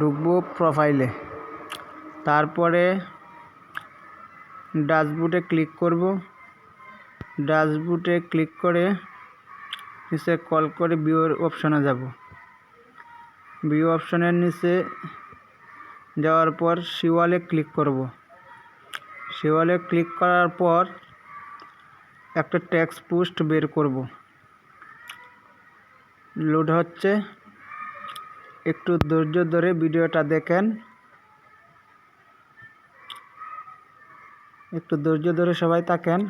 ঢুকবো প্রোফাইলে তারপরে ড্যাশবোর্ডে ক্লিক করব। ড্যাশবোর্ডে ক্লিক করে নিচে কল করে ভিউর অপশনে যাব। ভিউ অপশনের নিচে যাওয়ার পর শিওয়ালে ক্লিক করব। শিওয়ালে ক্লিক করার পর একটা টেক্সট পোস্ট বের করব। লোড হচ্ছে। একটু ধৈর্য ধরে ভিডিওটা দেখেন। একটু ধৈর্য ধরে সবাই থাকেন।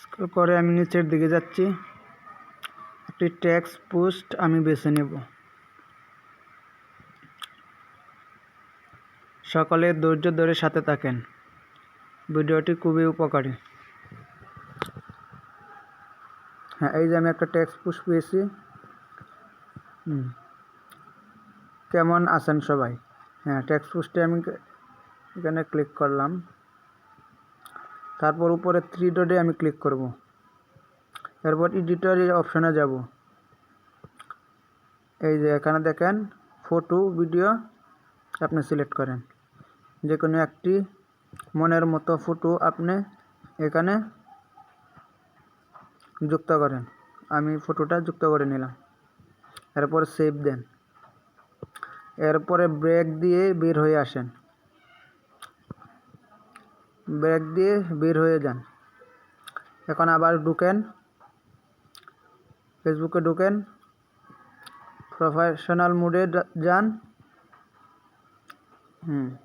স্ক্রল করে আমি নিচের দিকে যাচ্ছি। একটি ট্যাক্স পোস্ট আমি বেছে নেব। সকলে ধৈর্য ধরে সাথে থাকেন। ভিডিওটি খুবই উপকারী। হ্যাঁ এই যে আমি একটা টেক্সট পোস্ট পেয়েছি। কেমন আছেন সবাই? হ্যাঁ টেক্সট পোস্টে আমি এখানে ক্লিক করলাম। তারপর উপরে থ্রি ডটে আমি ক্লিক করব। এরপর এডিটর অপশনে যাব। এই যে এখানে দেখেন ফটো ভিডিও আপনি সিলেক্ট করেন। যে কোনো একটি মনের মতো ফটো আপনি এখানে যুক্ত করেন। আমি ফটোটা যুক্ত করে নিলাম। এরপর সেভ দেন। এরপরে ব্রেক দিয়ে বের হয়ে আসেন। ব্রেক দিয়ে বের হয়ে যান। এখন আবার ঢুকেন। ফেসবুকে ঢুকেন। প্রফেশনাল মুডে যান। হুম।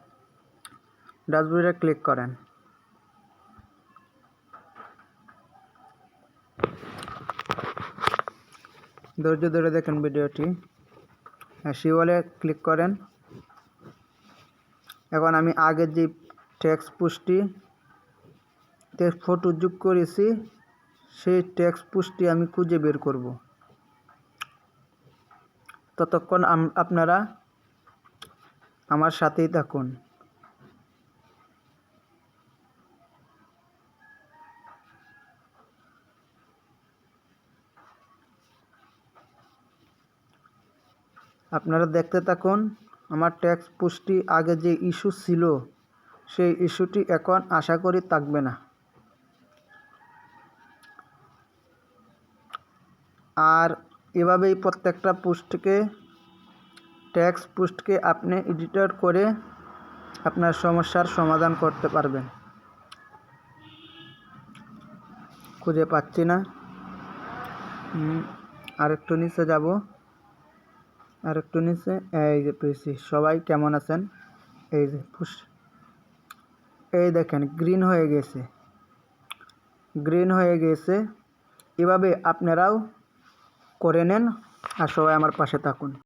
ড্যাশবোর্ডে ক্লিক করেন। ধৈর্য ধরে দেখেন ভিডিওটি। শিওলে ক্লিক করেন। এখন আমি আগের যে ট্যাক্স পুষ্টি টেক্সট ফটো যোগ করেছি, সেই ট্যাক্স পুষ্টি আমি খুঁজে বের করব। ততক্ষণ আপনারা আমার সাথেই থাকুন। আপনারা দেখতে থাকুন, আমার ট্যাক্স পুষ্টি আগে যে ইস্যু ছিল, সেই ইস্যুটি এখন আশা করি থাকবে না। আর এভাবেই প্রত্যেকটা পোস্টকে ট্যাক্স পোস্টকে আপনি এডিটর করে আপনার সমস্যার সমাধান করতে পারবেন। খুঁজে পাচ্ছি না। আরেকটু নিচে যাব। আর একটু নিচে, এই যে পেয়েছি। সবাই কেমন আছেন? এই যে এই দেখেন গ্রিন হয়ে গেছে। গ্রিন হয়ে গেছে। এভাবে আপনারাও করে নেন আর সবাই আমার পাশে থাকুন।